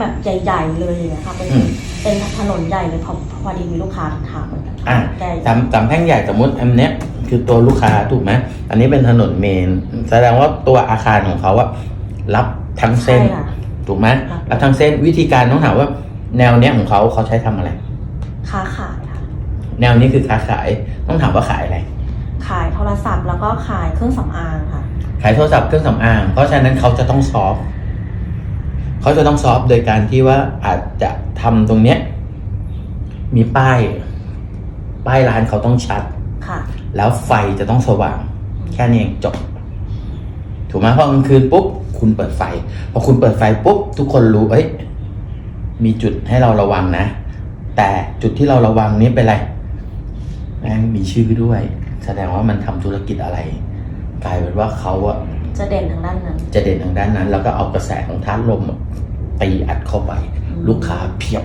แบบใหญ่ๆเลยอย่างเงี้ยค่ะเป็นอืม เป็นถนนใหญ่เลยพอพอดีมีลูกค้าถามเหมือนกันอะแกสามสามแพร่งใหญ่สมมติอันเนี้ยคือตัวลูกค้าถูกไหมอันนี้เป็นถนนเมน แสดงว่าตัวอาคารของเขาอะรับทั้งเส้น ใช่ค่ะ ถูกไหมครับ รับทั้งเส้นวิธีการต้องถามว่า แนวเนี้ยของเขาเขาใช้ทำอะไร ค้าขายค่ะ แนวนี้คือค้าขายต้องถามว่าขายอะไร ขายโทรศัพท์แล้วก็ขายเครื่องสำอางค่ะ ขายโทรศัพท์เครื่องสำอาง เพราะฉะนั้นเขาจะต้องซอฟต์ เขาจะต้องซอฟต์โดยการที่ว่าอาจจะทำตรงเนี้ยมีป้าย ป้ายร้านเขาต้องชัดค่ะ แล้วไฟจะต้องสว่าง แค่นี้เองจบ ถูกไหมเพราะกลางคืนปุ๊บคุณเปิดไฟพอคุณเปิดไฟปุ๊บทุกคนรู้เอ้ยมีจุดให้เราระวังนะ แต่จุดที่เราระวังนี้เป็นอะไรแม่งมีชื่อด้วย แสดงว่ามันทำธุรกิจอะไร กลายเป็นว่าเขาอะ จะเด่นทางด้านนั้น จะเด่นทางด้านนั้น แล้วก็เอากระแสของท่านลมอะตีอัดเข้าไปอืมลูกค้าเพียบ